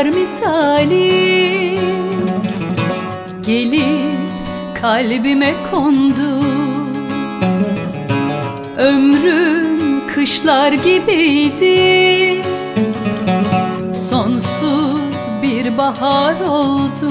bahar misali? Gelip kalbime kondu. Ömrüm kışlar gibiydi. Sonsuz bir bahar oldu.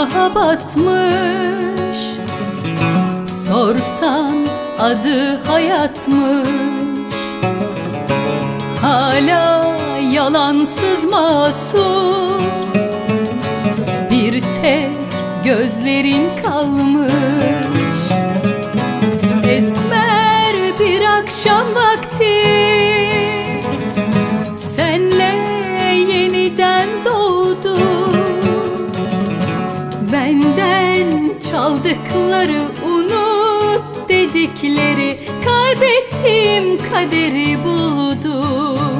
günaha batmış. Sorsan adı hayatmış. Hala yalansız masum. Bir tek gözlerin kalmış çaldıkları unut dedikleri Kaybettiğim kaderi buldum